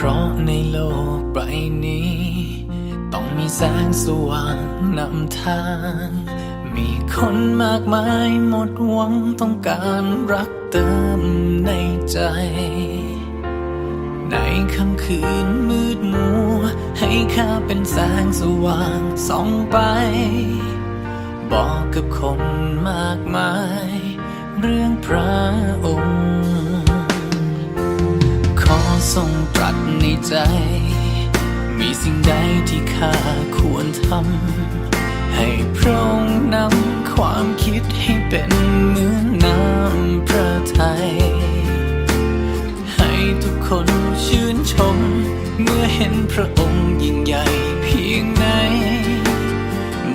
เพราะในโลกใบนี้ ต้องมีแสงสว่างนำทาง มีคนมากมายหมดหวังต้องการรักเติมในใจ ในค่ำคืนมืดมัว ให้ข้าเป็นแสงสว่างส่องไป บอกกับคนมากมาย เรื่องพระองค์ ทรงตรัสในใจ มีสิ่งใดที่ข้าควรทำ ให้พระองค์นำความคิดให้เป็นเหมือนน้ำพระทัย ให้ทุกคนชื่นชม เมื่อเห็นพระองค์ยิ่งใหญ่เพียงไหน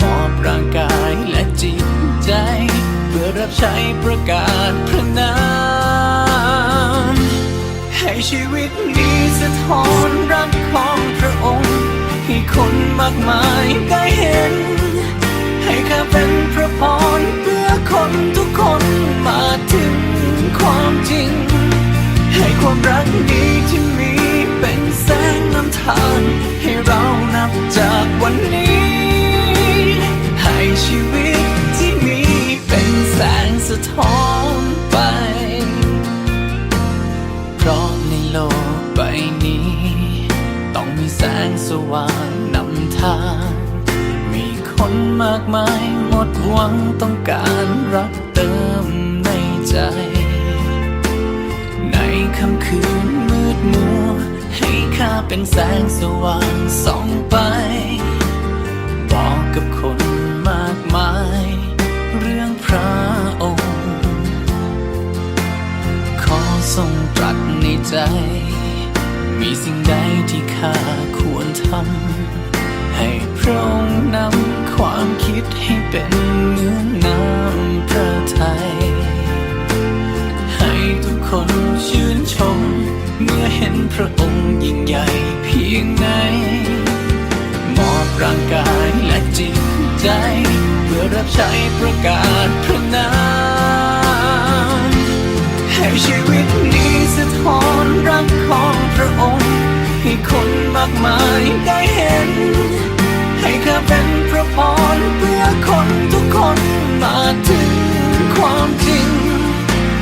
มอบร่างกายและจิตใจ เพื่อรับใช้ประกาศพระนาม ชีวิตนี้สะท้อนรักของพระองค์ ให้คนมากมายได้เห็น ให้ข้าเป็นพระพรเพื่อคนทุกคนมาถึงความจริง ให้ความรักนี้ที่มีเป็นแสงนำทาง ให้เรานับจากวันนี้ โลกใบนี้ ต้องมีแสงสว่างนำทาง มีคนมากมายหมดหวังต้องการรักเติมในใจ ในค่ำคืนมืดมัว ให้ข้าเป็นแสงสว่างส่องไป บอกกับคนมากมาย เรื่องพระ ทรงตรัสในใจ มีสิ่งใดที่ข้าควรทำ ให้พระองค์นำความคิดให้เป็นเหมือน้ำพระทัย ให้ทุกคนชื่นชม เมื่อเห็นพระองค์ยิ่งใหญ่เพียงไหนมอบร่างกายและจิตใจ เพื่อรับใช้ประกาศพระนาม คนมากมายได้เห็น ให้ข้าเป็นพระพรเพื่อคนทุกคนมาถึงความจริง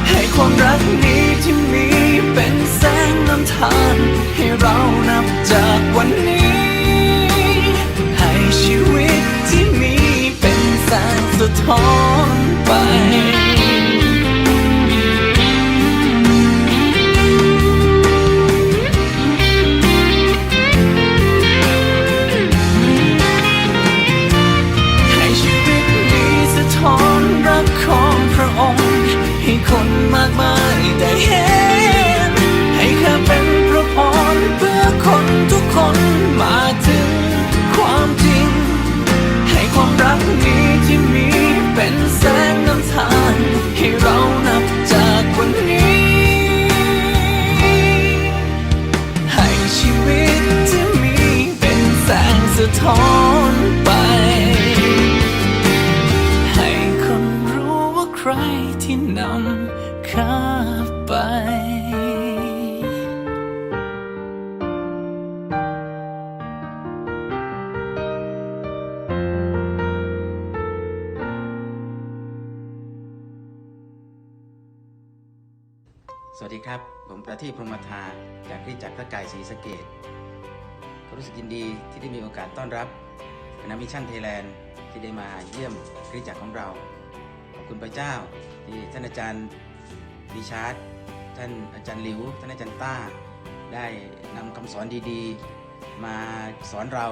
ให้ความรักนี้ที่มีเป็นแสงนำทางให้เรานับจากวันนี้ ให้ชีวิตที่มีเป็นแสงสะท้อนไป งสะท้อนไป ให้คนรู้ว่าใครที่นำข้าไปสวัสดีครับ ผมประทีปพรหมทาจากคริสตจักรพระกายศรีสะเกด รู้สึกยินดีที่ได้มีโอกาสต้อนรับคณะมิชชั่นไทยแลนด์ที่ได้มาเยี่ยมคริสตจักรของเรา ขอบคุณพระเจ้า ที่ท่านอาจารย์ดิชาร์ดท่านอาจารย์หลิว ท่านอาจารย์ต้า ได้นำคำสอนดีๆ มาสอนเรา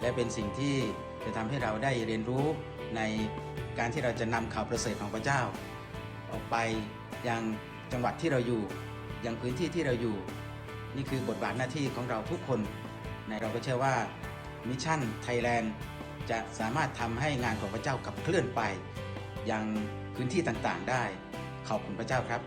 และเป็นสิ่งที่จะทำให้เราได้เรียนรู้ในการที่เราจะนำข่าวประเสริฐของพระเจ้า ออกไปยังจังหวัดที่เราอยู่ยังพื้นที่ที่เราอยู่ นี่คือบทบาทหน้าที่ของเราทุกคน นะเราก็เชื่อว่ามิชชั่นไทยแลนด์จะสามารถทำให้งานของพระเจ้าขับเคลื่อนไป ยังพื้นที่ต่างๆได้ ขอบคุณพระเจ้าครับ